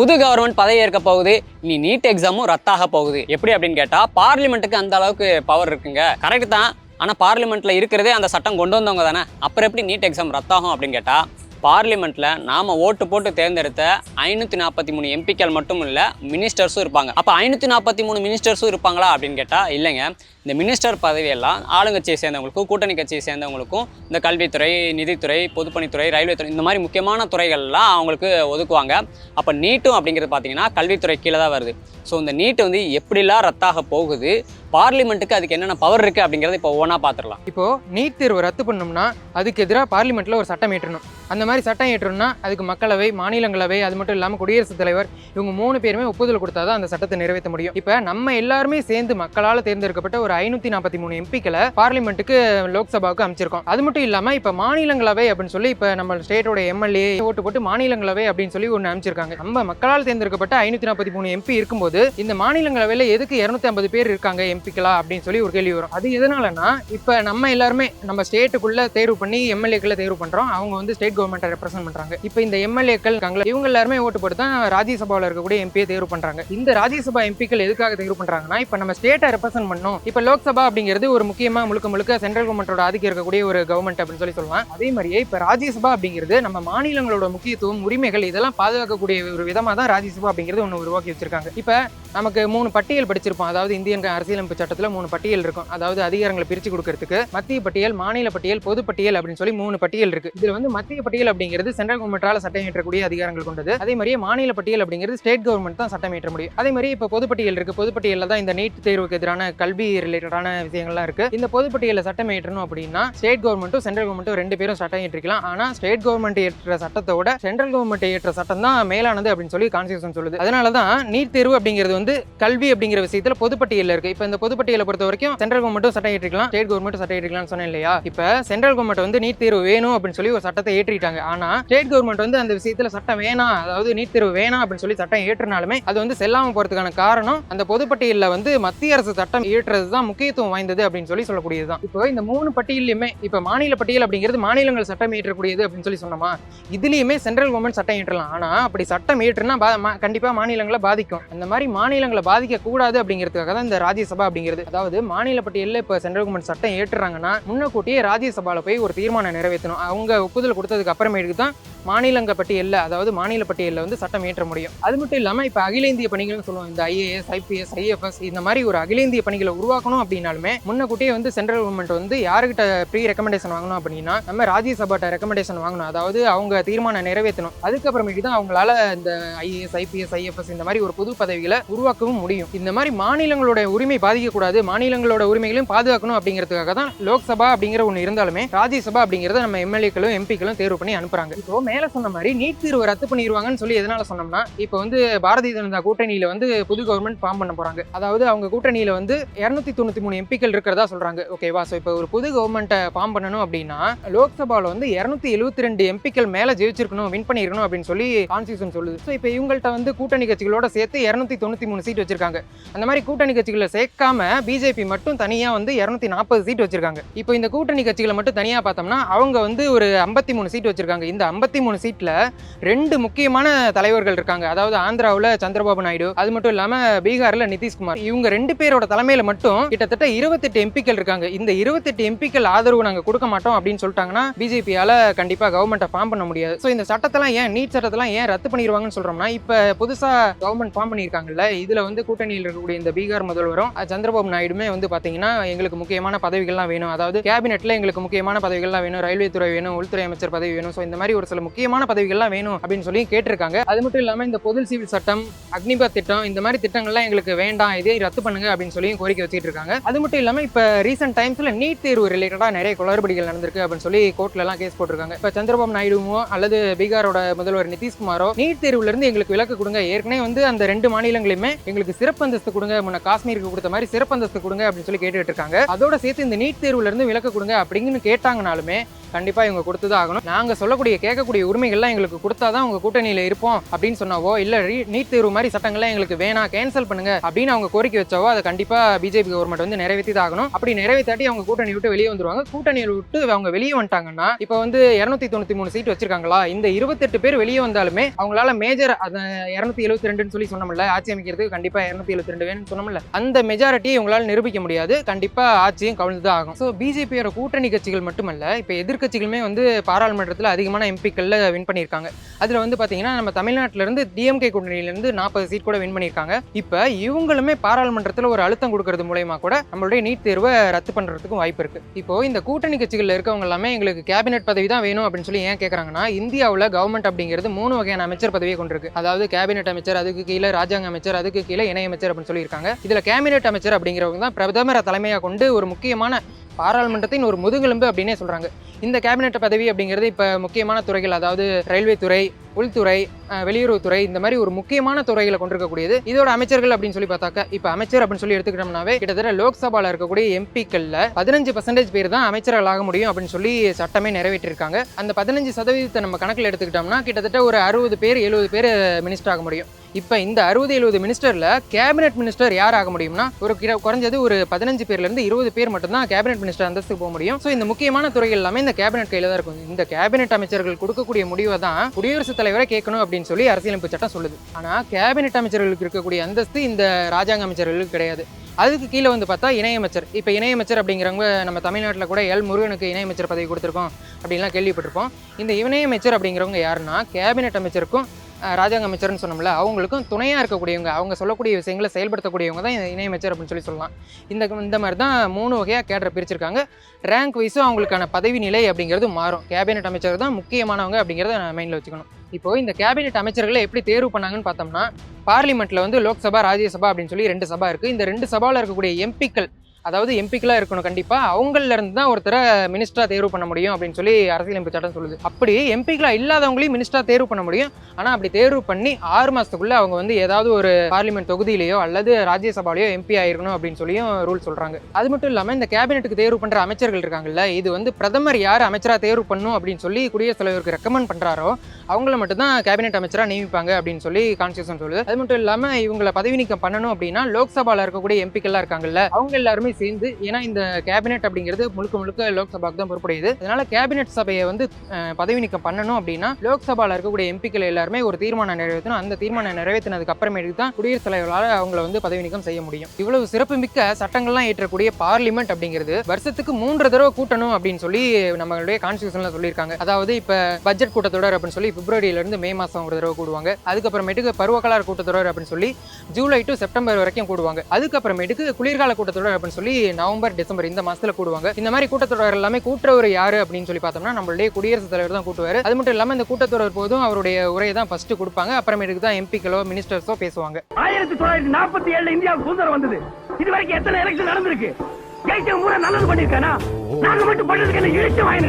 புது கவர்மெண்ட் பதவி ஏற்க போகுது. இனி நீட் எக்ஸாமும் ரத்தாக போகுது. எப்படி அப்படின்னு கேட்டா பார்லிமெண்ட்டுக்கு அந்த அளவுக்கு பவர் இருக்குங்க. கரெக்ட் தான். ஆனால் பார்லிமெண்ட்டில் இருக்கிறதே அந்த சட்டம் கொண்டு வந்தவங்க தானே. அப்புறம் எப்படி நீட் எக்ஸாம் ரத்தாகும் அப்படின்னு கேட்டால் பார்லிமெண்ட்டில் நாம் ஓட்டு போட்டு தேர்ந்தெடுத்த ஐநூற்றி நாற்பத்தி மூணு எம்பிக்கள் மட்டும் இல்லை மினிஸ்டர்ஸும் இருப்பாங்க. அப்போ ஐநூற்றி நாற்பத்தி மூணு மினிஸ்டர்ஸும் இருப்பாங்களா அப்படின்னு கேட்டால் இல்லைங்க. இந்த மினிஸ்டர் பதவியெல்லாம் ஆளுங்கட்சியை சேர்ந்தவங்களுக்கும் கூட்டணி கட்சியை சேர்ந்தவங்களுக்கும் இந்த கல்வித்துறை நிதித்துறை பொதுப்பணித்துறை ரயில்வே துறை இந்த மாதிரி முக்கியமான துறைகள்லாம் அவங்களுக்கு ஒதுக்குவாங்க. அப்போ நீட்டும் அப்படிங்கிறது பார்த்தீங்கன்னா கல்வித்துறை கீழே தான் வருது. ஸோ இந்த நீட்டு வந்து எப்படிலாம் ரத்தாக போகுது? பார்லிமெண்ட்டுக்கு அதுக்கு என்னென்ன பவர் இருக்குது அப்படிங்கிறத இப்போ ஒவ்வொன்றா பார்த்துடலாம் இப்போ நீட் தேர்வை ரத்து பண்ணோம்னா அதுக்கு எதிராக பார்லிமெண்ட்டில் ஒரு சட்டம் ஏற்றணும் அந்த மாதிரி சட்டம் ஏற்றணும்னா அதுக்கு மக்களவை மாநிலங்களவை அது மட்டும் இல்லாமல் குடியரசுத் தலைவர் இவங்க மூணு பேருமே ஒப்புதல் கொடுத்தா தான் அந்த சட்டத்தை நிறைவேற்ற முடியும். இப்போ நம்ம எல்லாருமே சேர்ந்து மக்களால் தேர்ந்தெடுக்கப்பட்ட ஒரு ஐநூற்றி நாற்பத்தி மூணு எம்பிக்களை பார்லிமெண்ட்டுக்கு லோக்சபாவுக்கு அமைச்சிருக்கோம். அது மட்டும் இல்லாமல் இப்போ மாநிலங்களவை அப்படின்னு சொல்லி இப்போ நம்ம ஸ்டேட்டோட எம்எல்ஏ ஓட்டு போட்டு மாநிலங்களவை அப்படின்னு சொல்லி ஒன்று அமைச்சிருக்காங்க. நம்ம மக்களால் தேர்ந்தெடுக்கப்பட்ட ஐநூற்றி நாற்பத்தி மூணு எம்பி இருக்கும்போது இந்த மாநிலங்களவையில் எதுக்கு இரநூத்தி ஐம்பது பேர் இருக்காங்க எம்பிக்களா அப்படின்னு சொல்லி ஒரு கேள்வி வரும். அது எதனாலனா இப்போ நம்ம எல்லாருமே நம்ம ஸ்டேட்டுக்குள்ளே தேர்வு பண்ணி எம்எல்ஏக்களை தேர்வு பண்ணுறோம் அவங்க வந்து ஸ்டேட் கவர்மெண்ட்டை ரெப்ரசென்ட் பண்ணுறாங்க இப்போ இந்த எம்எல்ஏக்கள் இருக்காங்களா இவங்க எல்லாருமே ஓட்டு போட்டு தான் ராஜ்யசபாவில் இருக்கக்கூடிய எம்பியை தேர்வு பண்ணுறாங்க இந்த ராஜ்யசபா எம்பிக்கள் எதுக்காக தேர்வு பண்ணுறாங்கன்னா இப்போ நம்ம ஸ்டேட்டை ரெப்ரசென்ட் பண்ணோம். இப்போ லோக்சபா அப்படிங்கிறது ஒரு முக்கியமாக முழுக்க முழுக்க சென்ட்ரல் கவர்மெண்டோட ஆதிக்கம் இருக்கக்கூடிய ஒரு கவர்மெண்ட் அப்படின்னு சொல்லி சொல்லலாம். அதே மாதிரியே இப்போ ராஜ்யசபா அப்படிங்கிறது நம்ம மாநிலங்களோட முக்கியத்துவம் உரிமைகள் இதெல்லாம் பாதுகாக்கக்கூடிய ஒரு விதமாக தான் ராஜ்யசபா அப்படிங்கிறது ஒன்று உருவாக்கி வச்சிருக்காங்க. இப்போ நமக்கு மூணு பட்டியல் படிச்சிருப்போம். அதாவது இந்தியன் அரசியலமைப்பு சட்டத்தில் மூணு பட்டியல் இருக்கும். அதாவது அதிகாரங்களை பிரித்து கொடுக்கறதுக்கு மத்திய பட்டியல் மாநில பட்டியல் பொது பட்டியல் அப்படின்னு சொல்லி மூணு பட்டியல் இருக்கு. இதில் வந்து மத்திய பட்டியல் அப்படிங்கிறது சென்ட்ரல் கவர்மெண்ட்டால் சட்டம் ஏற்றக்கூடிய அதிகாரங்கள் கொண்டது. அதே மாதிரியே மாநில பட்டியல் அப்படிங்கிறது ஸ்டேட் கவர்மெண்ட் தான் சட்டம் ஏற்ற முடியும். அதே மாதிரி இப்போ பொதுப்பட்டியல் இருக்கு. பொதுப்பட்டியலில் தான் இந்த நீட் தேர்வுக்கு எதிரான கல்வி ரிலேட்டடான விஷயங்கள்லாம் இருக்கு. இந்த பொதுப்பட்டியலில் சட்டம் ஏற்றணும் அப்படின்னா ஸ்டேட் கவர்மெண்ட்டும் சென்ட்ரல் கவர்மெண்ட்டும் ரெண்டு பேரும் சட்டம் ஏற்றிக்கலாம் ஆனால் ஸ்டேட் கவர்மெண்ட் ஏற்ற சட்டத்தோட சென்ட்ரல் கவர்மெண்ட் ஏற்ற சட்டம் தான் மேலானது அப்படின்னு சொல்லி கான்ஸ்டியூஷன் சொல்லுது. அதனால தான் நீட் தேர்வு அப்படிங்கிறது வந்து கல்வி அப்படிங்கிற விஷயத்துல பொதுப்பட்டியல இருக்கு. இப்போ இந்த பொதுப்பட்டியலை பொறுத்த வரைக்கும் சென்ட்ரல் கவர்மெண்ட்டும் சட்டம் ஏற்றிக்கலாம் ஸ்டேட் கவர்மெண்ட்டும் சட்டம் ஏற்றிக்கலாம்னு சொன்னேன் இல்லையா? இப்போ சென்ட்ரல் கவர்மெண்ட் வந்து நீட் தேர்வு வேணும் அப்படின்னு சொல்லி ஒரு சட்டத்தை ஏற்றிட்டாங்க. ஆனா ஸ்டேட் கவர்மெண்ட் வந்து அந்த விஷயத்துல சட்டம் வேணாம் அதாவது நீட் தேர்வு வேணாம் அப்படின்னு சொல்லி சட்டம் ஏற்றினாலுமே அது வந்து செல்லாம போறதுக்கான காரணம் அந்த பொதுப்பட்டியலில் வந்து மத்திய அரசு சட்டம் ஏற்றுறது தான் முக்கியத்துவம் வாய்ந்தது அப்படின்னு சொல்லி சொல்லக்கூடியது தான் இப்போ இந்த மூணு பட்டியலையுமே இப்போ மாநில பட்டியல் அப்படிங்கிறது மாநிலங்கள் சட்டம் ஏற்றக்கூடியது அப்படின்னு சொல்லி சொன்னோமா? இதுலயுமே சென்ட்ரல் கவர்மெண்ட் சட்டம் ஏற்றலாம். ஆனா அப்படி சட்டம் ஏற்றுனா கண்டிப்பாக கண்டிப்பா மாநிலங்களை பாதிக்கும். அந்த மாதிரி மாநிலங்களை பாதிக்கக்கூடாது அப்படிங்கிறதுக்காக தான் இந்த ராஜ்யசபா அப்படிங்கிறது. அதாவது மாநில பட்டியலில் இப்போ சென்ட்ரல் கவர்மெண்ட் சட்டம் ஏற்றுறாங்கன்னா முன்னக்கூட்டியே ராஜ்யசபால போய் ஒரு தீர்மானம் நிறைவேற்றணும். அவங்க ஒப்புதல் கொடுத்ததுக்கு அப்புறமேட்டுக்கு தான் மாநிலங்க பட்டியலில் அதாவது மாநில பட்டியலில் வந்து சட்டம் ஏற்ற முடியும். அது மட்டும் இல்லாமல் இப்போ அகில இந்திய பணிகள்னு சொல்லுவோம். இந்த ஐஏஎஸ் ஐபிஎஸ் ஐஎஃப்எஸ் இந்த மாதிரி ஒரு அகில இந்திய பணிகளை உருவாக்கணும் அப்படின்னாலுமே முன்னக்கூட்டியே வந்து சென்ட்ரல் கவர்மெண்ட் வந்து யாருக்கிட்ட ப்ரீ ரெக்கமெண்டேஷன் வாங்கணும் அப்படின்னா நம்ம ராஜ்யசபாட்ட ரெக்கமெண்டேஷன் வாங்கணும். அதாவது அவங்க தீர்மானம் நிறைவேற்றணும். அதுக்கப்புறமேட்டு தான் அவங்களால இந்த ஐஏஎஸ் ஐபிஎஸ் ஐஎஃப்எஸ் இந்த மாதிரி ஒரு பொது பதவிகளை உருவாக்கவும் முடியும். இந்த மாதிரி மாநிலங்களோட உரிமை பாதிக்கக்கூடாது. மாநிலங்களோட உரிமைகளையும் பாதுகாக்கணும் அப்படிங்கிறதுக்காக தான் லோக்சபா அப்படிங்கிற ஒன்று இருந்தாலுமே ராஜ்யசபா அப்படிங்கிறத நம்ம எம்எல்ஏக்களும் எம்பிக்களும் தேர்வு பண்ணி அனுப்புறாங்க. இப்போ மேலே சொன்ன மாதிரி நீட் தீர்வை ரத்து பண்ணிடுவாங்கன்னு சொல்லி எதனால சொன்னோம்னா இப்போ வந்து பாரதிய ஜனதா கூட்டணியில் வந்து புது கவர்மெண்ட் ஃபார்ம் பண்ண போகிறாங்க அதாவது அவங்க கூட்டணியில் வந்து இரநூத்தி தொண்ணூற்றி மூணு எம்பிக்கள் இருக்கிறதா சொல்கிறாங்க ஓகேவா ஸோ இப்போ ஒரு புது கவர்மெண்ட்டை ஃபார்ம் பண்ணணும் அப்படின்னா லோக்சபாவில் வந்து இரநூத்தி எழுபத்தி ரெண்டு எம்பிக்கள் மேலே ஜெயிச்சிருக்கணும் வின் பண்ணியிருக்கணும் அப்படின்னு சொல்லி கான்ஸ்டியூஷன் சொல்லுது. ஸோ இப்போ இவங்கள்ட்ட வந்து கூட்டணி கட்சிகளோட சேர்த்து இரநூத்தி தொண்ணூற்றி மூணு சீட் வச்சிருக்காங்க. அந்த மாதிரி கூட்டணி கட்சிகளை சேர்க்காம பிஜேபி மட்டும் தனியாக வந்து இரநூத்தி நாற்பது சீட் வச்சிருக்காங்க. இப்போ இந்த கூட்டணி கட்சிகளை மட்டும் தனியாக பார்த்தோம்னா அவங்க வந்து ஒரு ஐம்பத்தி மூணு சீட் வச்சிருக்காங்க. இந்த ஐம்பத்தி மூணு சீட்ல ரெண்டு முக்கியமான தலைவர்கள் இருக்காங்க. அதாவது ஆந்திராவில் சந்திரபாபு நாயுடு அது மட்டும் இல்லாம பீகார்ல நிதிஷ்குமார். இவங்க ரெண்டு பேரோட தலைமையில மட்டும் கிட்டத்தட்ட இருபத்தெட்டு எம்பிக்கள் இருக்காங்க. இந்த இருபத்தெட்டு எம்பிக்கள் ஆதரவு நாங்க கொடுக்க மாட்டோம் அப்படின்னு சொல்லிட்டாங்கன்னா பிஜேபியால கண்டிப்பா கவர்மெண்ட்டை ஃபார்ம் பண்ண முடியாது. ஸோ இந்த சட்டத்தெல்லாம் ஏன் நீட் சட்டத்தெல்லாம் ஏன் ரத்து பண்ணிடுவாங்கன்னு சொல்றோம்னா இப்ப புதுசா கவர்மெண்ட் ஃபார்ம் பண்ணியிருக்காங்கல்ல இதுல வந்து கூட்டணியில் இருக்கக்கூடிய இந்த பீகார் முதல்வரும் சந்திரபாபு நாயுடுமே வந்து பாத்தீங்கன்னா எங்களுக்கு முக்கியமான பதவிகள்லாம் வேணும். அதாவது கேபினெட்ல எங்களுக்கு முக்கியமான பதவிகள்லாம் வேணும். ரயில்வே துறை வேணும் உள்துறை அமைச்சர் பதவி வேணும். ஸோ இந்த மாதிரி ஒரு சில முக்கியமான பதவிகள்லாம் வேணும் அப்படின்னு சொல்லி கேட்டிருக்காங்க. அது மட்டும் இல்லாமல் இந்த பொது சிவில் சட்டம் அக்னிபத் திட்டம் இந்த மாதிரி திட்டங்கள்லாம் எங்களுக்கு வேண்டாம் இதே ரத்து பண்ணுங்க அப்படின்னு சொல்லி கோரிக்கை வச்சுட்டு இருக்காங்க. அது மட்டும் இல்லாமல் இப்போ ரீசெண்ட் டைம்ஸில் நீட் தேர்வு ரிலேட்டடாக நிறைய குளறுபடிகள் நடந்திருக்கு அப்படின்னு சொல்லி கோர்ட்லலாம் கேஸ் போட்டிருக்காங்க. இப்போ சந்திரபாபு நாயுடுவோ அல்லது பீகாரோட முதல்வர் நிதிஷ்குமாரோ நீட் தேர்வுலேருந்து எங்களுக்கு விலக்கு கொடுங்க. ஏற்கனவே வந்து அந்த ரெண்டு மாநிலங்களையுமே எங்களுக்கு சிறப்பு அந்தஸ்து கொடுங்க. முன்ன காஷ்மீருக்கு கொடுத்த மாதிரி சிறப்பு அந்தஸ்து கொடுங்க அப்படின்னு சொல்லி கேட்டுட்டு இருக்காங்க. அதோட சேர்த்து இந்த நீட் தேர்வுலேருந்து விலக்கு கொடுங்க அப்படின்னு கேட்டாங்கனாலுமே கண்டிப்பா இவங்க கொடுத்து தான் ஆகணும். நாங்க சொல்லக்கூடிய கேட்கக்கூடிய உரிமைகள்லாம் எங்களுக்கு கொடுத்தாதான் உங்க கூட்டணியில இருப்போம் அப்படின்னு சொன்னாவோ இல்ல நீட் தேர்வு மாதிரி சட்டங்கள்லாம் எங்களுக்கு வேணாம் கேன்சல் பண்ணுங்க அப்படின்னு அவங்க கோரிக்கை வச்சாவோ அதை கண்டிப்பா பிஜேபி கவர்மெண்ட் வந்து நிறைவேற்றி தான் ஆகணும். அப்படி நிறைவேற்றாட்டி அவங்க கூட்டணி விட்டு வெளியே வந்துருவாங்க. கூட்டணியை விட்டு அவங்க வெளியே வந்துட்டாங்கன்னா இப்போ வந்து இருநூத்தி தொண்ணூத்தி மூணு சீட் வச்சிருக்காங்களா? இந்த இருபத்தெட்டு பேர் வெளியே வந்தாலுமே அவங்களால மேஜர் அந்த இருநூத்தி எழுபத்தி ரெண்டுன்னு சொல்லி சொன்னோம்ல ஆட்சி அமைக்கிறதுக்கு கண்டிப்பா இருநூத்தி எழுபத்தி ரெண்டு வேணும்னு சொன்னோம்ல அந்த மெஜாரிட்டியை உங்களால் நிரூபிக்க முடியாது. கண்டிப்பா ஆட்சியும் கவிழ்ந்து தான் ஆகும். ஸோ பிஜேபியோட கூட்டணி கட்சிகள் மட்டுமல்ல இப்போ எதிர்கட்சிகளுமே வந்து பாராளுமன்றத்தில் அதிகமான எம்பிக்களில் வின் பண்ணியிருக்காங்க. அதில் வந்து பார்த்தீங்கன்னா நம்ம தமிழ்நாட்டிலேருந்து டிஎம்கே கூட்டணியிலேருந்து நாற்பது சீட் கூட வின் பண்ணியிருக்காங்க. இப்போ இவங்களுமே பாராளுமன்றத்தில் ஒரு அழுத்தம் கொடுக்கறது மூலயமா கூட நம்மளுடைய நீட் தேர்வை ரத்து பண்ணுறதுக்கும் வாய்ப்பு இருக்குது இப்போது இந்த கூட்டணி கட்சிகளில் இருக்கவங்க எல்லாமே எங்களுக்கு கேபினெட் பதவி தான் வேணும் அப்படின்னு சொல்லி ஏன் கேட்குறாங்கன்னா இந்தியாவில் கவர்மெண்ட் அப்படிங்கிறது மூணு வகையான அமைச்சர் பதவியை கொண்டிருக்கு. அதாவது கேபினெட் அமைச்சர் அதுக்கு கீழே ராஜாங்க அமைச்சர் அதுக்கு கீழே இணையமைச்சர் அப்படின்னு சொல்லியிருக்காங்க. இதில் கேபினெட் அமைச்சர் அப்படிங்கிறவங்க தான் பிரதமரை தலைமையாக கொண்டு ஒரு முக்கியமான பாராளுமன்றத்தின் ஒரு முதுகெலும்பு அப்படின்னே சொல்கிறாங்க இந்த கேபினெட் பதவி அப்படிங்கிறது இப்போ முக்கியமான துறைகள் அதாவது ரயில்வே துறை உள்துறை வெளியுறவுத்துறை இந்த மாதிரி ஒரு முக்கியமான துறைகளை கொண்டிருக்கக்கூடியது. இதோட அமைச்சர்கள் அப்படின்னு சொல்லி பார்த்தாக்க இப்போ அமைச்சர் அப்படின்னு சொல்லி எடுத்துக்கிட்டோம்னாவே கிட்டத்தட்ட லோக்சபாவில் இருக்கக்கூடிய எம்பிக்களில் பதினஞ்சு பர்சன்டேஜ் பேர் தான் அமைச்சர்கள் ஆக முடியும் அப்படின்னு சொல்லி சட்டமே நிறைவேற்றிருக்காங்க. அந்த பதினஞ்சு சதவீதத்தை நம்ம கணக்கில் எடுத்துக்கிட்டோம்னா கிட்டத்தட்ட ஒரு அறுபது பேர் எழுபது பேர் மினிஸ்டர் ஆக முடியும். இப்போ இந்த அறுபது எழுபது மினிஸ்டரில் கேபினெட் மினிஸ்டர் யார் ஆக முடியும்னா ஒரு கிர- குறைஞ்சது ஒரு பதினஞ்சு பேர்லேருந்து இருபது பேர் மட்டும்தான் கேபினெட் மினிஸ்டர் அந்தஸ்துக்கு போக முடியும். ஸோ இந்த முக்கியமான துறைகள் எல்லாமே இந்த கேபினெட் கையில் தான் இருக்கும். இந்த கேபினெட் அமைச்சர்கள் கொடுக்கக்கூடிய முடிவை தான் குடியரசுத் தலைவரை கேட்கணும் அப்படின்னு சொல்லி அரசியலமைப்பு சட்டம் சொல்லுது. ஆனால் கேபினெட் அமைச்சர்களுக்கு இருக்கக்கூடிய அந்தஸ்து இந்த ராஜாங்க அமைச்சர்களுக்கு கிடையாது. அதுக்கு கீழே வந்து பார்த்தா இணையமைச்சர். இப்போ இணையமைச்சர் அப்படிங்கிறவங்க நம்ம தமிழ்நாட்டில் கூட எல் முருகனுக்கு இணையமைச்சர் பதவி கொடுத்துருக்கோம் அப்படின்லாம் கேள்விப்பட்டிருப்போம். இந்த இணையமைச்சர் அப்படிங்கிறவங்க யாருன்னா கேபினெட் அமைச்சருக்கும் ராஜாங்க அமைச்சர்னு சொன்னோம்ல அவங்களுக்கும் துணையாக இருக்கக்கூடியவங்க அவங்க சொல்லக்கூடிய விஷயங்களை செயல்படுத்தக்கூடியவங்க தான் இணையமைச்சர் அப்படின்னு சொல்லி சொல்லலாம். இந்த இந்த மாதிரி தான் மூணு வகையாக கேடரை பிரிச்சிருக்காங்க. ரேங்க் வைஸும் அவங்களுக்கான பதவி நிலை அப்படிங்கிறது மாறும். கேபினெட் அமைச்சர் தான் முக்கியமானவங்க அப்படிங்கிறத மைண்டில் வச்சுக்கணும். இப்போது இந்த கேபினெட் அமைச்சர்களை எப்படி தேர்வு பண்ணாங்கன்னு பார்த்தோம்னா பார்லிமெண்ட்டில் வந்து லோக்சபா ராஜ்யசபா அப்படின்னு சொல்லி ரெண்டு சபா இருக்குது இந்த ரெண்டு சபாவில் இருக்கக்கூடிய எம்பிக்கள் அதாவது எம்பிக்கெலாம் இருக்கணும் கண்டிப்பாக அவங்கள இருந்து தான் ஒருத்தரை மினிஸ்டராக தேர்வு பண்ண முடியும் அப்படின்னு சொல்லி அரசியலமைப்பு சட்டம் சொல்லுது. அப்படி எம்பிக்கெலாம் இல்லாதவங்களையும் மினிஸ்டராக தேர்வு பண்ண முடியும். ஆனால் அப்படி தேர்வு பண்ணி ஆறு மாதத்துக்குள்ளே அவங்க வந்து ஏதாவது ஒரு பார்லிமெண்ட் தொகுதியிலேயோ அல்லது ராஜ்யசபாலேயோ எம்பி ஆயிருக்கணும் அப்படின்னு சொல்லியும் ரூல் சொல்கிறாங்க அது மட்டும் இல்லாமல் இந்த கேபினெட்டுக்கு தேர்வு பண்ணுற அமைச்சர்கள் இருக்காங்கல்ல இது வந்து பிரதமர் யார் அமைச்சராக தேர்வு பண்ணும் அப்படின்னு சொல்லி குடியரசுத் தலைவருக்கு ரெக்கமெண்ட் பண்ணுறாரோ அவங்கள மட்டும் தான் கேபினெட் அமைச்சராக நியமிப்பாங்க அப்படின்னு சொல்லி கான்ஸ்டியூஷன் சொல்லுது. அது மட்டும் இல்லாமல் இவங்களை பதவி நீக்கம் பண்ணணும் அப்படின்னா லோக்சபாவில் இருக்கக்கூடிய எம்பிக்கள்லாம் இருக்காங்கல்ல அவங்க எல்லாருமே சேர்ந்து ஏன்னா இந்த கேபினெட் அப்படிங்கிறது முழுக்க முழுக்க லோக்சபாக்கு தான் பொறுப்புடையது. அதனால கேபினெட் சபையை வந்து பதவி நீக்கம் பண்ணணும் அப்படின்னா லோக்சபாவில் இருக்கக்கூடிய எம்பிக்கள் எல்லாருமே ஒரு தீர்மானம் நிறைவேற்றணும். அந்த தீர்மானம் நிறைவேற்றினதுக்கு அப்புறமேட்டுக்கு தான் குடியரசுத் தலைவரால் அவங்கள வந்து பதவி நீக்கம் செய்ய முடியும். இவ்வளவு சிறப்புமிக்க சட்டங்கள்லாம் ஏற்றக்கூடிய பார்லிமெண்ட் அப்படிங்கிறது வருஷத்துக்கு மூன்று தடவை கூட்டணும் அப்படின்னு சொல்லி நம்மளுடைய கான்ஸ்டியூஷன்ல சொல்லியிருக்காங்க. அதாவது இப்போ பட்ஜெட் கூட்டத்தொடர் அப்படின்னு சொல்லி பிப்ரவரியில இருந்து மே மாதம் ஒரு தடவை கூடுவாங்க. அதுக்கப்புறமேட்டுக்கு பருவகால கூட்டத்தொடர் அப்படின்னு சொல்லி ஜூலை டு செப்டம்பர் வரைக்கும் கூடுவாங்க. அதுக்கப்புறமேட்டுக்கு குளிர்கால கூட்டத்தொடர் அப்படின்னு சொல்லி நவம்பர் டிசம்பர் இந்த மாசத்துல கூடுவாங்க. இந்த மாதிரி கூட்டத்தொடர் எல்லாமே கூட்டுறவர் யாரு அப்படின்னு சொல்லி பார்த்தோம்னா நம்மளுடைய குடியரசுத் தலைவர் தான் கூட்டுவாரு. அது மட்டும் இல்லாம இந்த கூட்டத்தொடர் போதும் அவருடைய உரையை தான் ஃபர்ஸ்ட் கொடுப்பாங்க. அப்புறமேட்டுக்கு தான் எம்பிக்களோ மினிஸ்டர்ஸோ பேசுவாங்க. ஆயிரத்தி தொள்ளாயிரத்தி நாற்பத்தி ஏழுல இந்தியாவுக்கு சுதந்திரம் வந்தது. இது வரைக்கும் எத்தனை எலெக்ஷன் நடந்திருக்கு? ஜெயிச்சவன் பூரா நல்லது பண்ணிருக்கானா? நாங்க மட்டும் பண்றதுக்கு என்ன இழிச்சு வாங்கினா